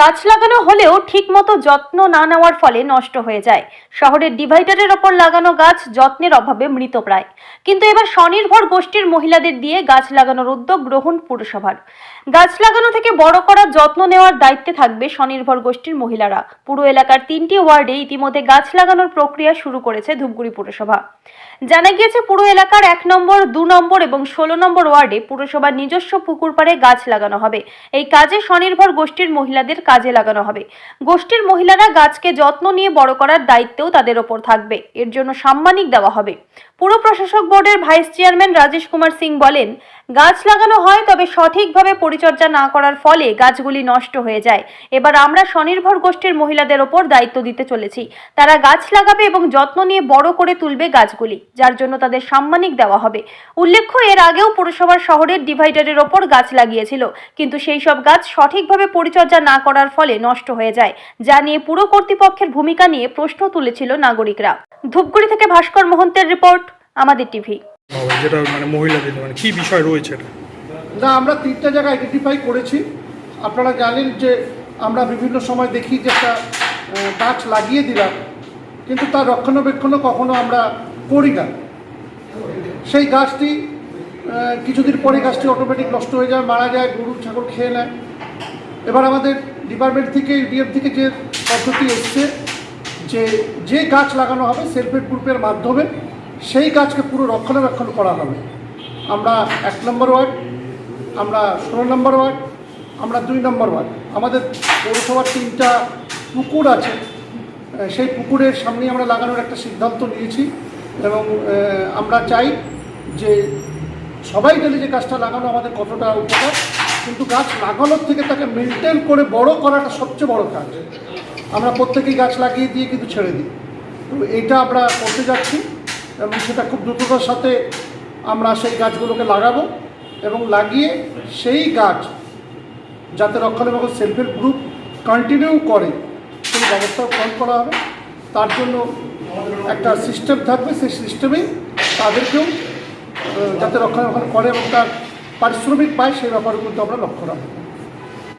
গাছ লাগানো হলেও ঠিকমতো যত্ন না নেওয়ার ফলে নষ্ট হয়ে যায়। শহরের ডিভাইডারের ওপর লাগানো গাছ যত্নের অভাবে মৃতপ্রায় কিন্তু এবার স্বনির্ভর গোষ্ঠীর মহিলাদের দিয়ে গাছ লাগানোর উদ্যোগ গ্রহণ পুরসভার। গাছ লাগানো থেকে বড় করার যত্ন নেওয়ার দায়িত্বে থাকবে স্বনির্ভর গোষ্ঠীর মহিলারা। পুরো এলাকার তিনটি ওয়ার্ডে ইতিমধ্যে গাছ লাগানোর প্রক্রিয়া শুরু করেছে ধূপগুড়ি পুরসভা। জানা গিয়েছে, পুরো এলাকার এক নম্বর, দু নম্বর এবং ষোলো নম্বর ওয়ার্ডে পুরসভার নিজস্ব পুকুর পাড়ে গাছ লাগানো হবে। এই কাজে স্বনির্ভর গোষ্ঠীর মহিলাদের কাজে লাগানো হবে। গোষ্ঠীর মহিলারা গাছকে যত্ন নিয়ে বড় করার দায়িত্বও তাদের ওপর থাকবে। এর জন্য সাম্মানিক দেওয়া হবে। পুর প্রশাসক বোর্ডের ভাইস চেয়ারম্যান রাজেশ কুমার সিং বলেন গাছ লাগানো হয়, তবে সঠিকভাবে পরিচর্যা না করার ফলে গাছগুলি নষ্ট হয়ে যায়। এবার আমরা স্বনির্ভর গোষ্ঠীর মহিলাদের ওপর দায়িত্ব দিতে চলেছি। তারা গাছ লাগাবে এবং যত্ন নিয়ে বড় করে তুলবে গাছগুলি, যার জন্য তাদের সাম্মানিক দেওয়া হবে। উল্লেখ্য, এর আগেও পুরসভার শহরের ডিভাইডারের ওপর গাছ লাগিয়েছিল, কিন্তু সেই সব গাছ সঠিকভাবে পরিচর্যা না করার ফলে নষ্ট হয়ে যায়, যা নিয়ে পুরো কর্তৃপক্ষের ভূমিকা নিয়ে প্রশ্ন তুলেছিল নাগরিকরা। ধূপগুড়ি থেকে ভাস্কর মহন্তের রিপোর্ট, আমাদের টিভি। যেটা মানে মহিলাদের মানে বিষয় রয়েছে না, আমরা তিনটা জায়গা আইডেন্টিফাই করেছি। আপনারা জানেন যে আমরা বিভিন্ন সময় দেখি যে একটা গাছ লাগিয়ে দিলাম, কিন্তু তার রক্ষণাবেক্ষণও কখনো আমরা করি না। সেই গাছটি কিছুদিন পরে গাছটি অটোমেটিক নষ্ট হয়ে যায়, মারা যায়, গরু, ছাগল খেয়ে নেয়। এবার আমাদের ডিপার্টমেন্ট থেকে ইউডিএফ থেকে যে পদ্ধতি এসছে, যে যে গাছ লাগানো হবে সেলফ হেল্প গ্রুপের মাধ্যমে সেই গাছকে পুরো রক্ষণাবেক্ষণ করা হবে। আমরা এক নম্বর ওয়ার্ড, আমরা ষোলো নম্বর ওয়ার্ড, আমরা দুই নম্বর ওয়ার্ড। আমাদের পৌরসভার তিনটা পুকুর আছে সেই পুকুরের সামনে আমরা লাগানোর একটা সিদ্ধান্ত নিয়েছি এবং আমরা চাই যে সবাই জানে যে গাছটা লাগানো আমাদের কতটা উপকার, কিন্তু গাছ লাগানোর থেকে তাকে মেনটেন করে বড় করাটা সবচেয়ে বড় কাজ। আমরা প্রত্যেকেই গাছ লাগিয়ে দিয়ে কিন্তু ছেড়ে দিই। তো এইটা আমরা করতে যাচ্ছি। এবং সেটা খুব দ্রুততার সাথে আমরা সেই গাছগুলোকে লাগাবো এবং লাগিয়ে সেই গাছ যাতে রক্ষণাবেক্ষণ সেলফ হেল্প গ্রুপ কন্টিনিউ করে, সেই ব্যবস্থা গ্রহণ করা হবে। তার জন্য একটা সিস্টেম থাকবে, সেই সিস্টেমেই তাদেরকেও যাতে রক্ষণাবেক্ষণ করে এবং তার পারিশ্রমিক পায়, সেই ব্যাপারে কিন্তু আমরা লক্ষ্য রাখব।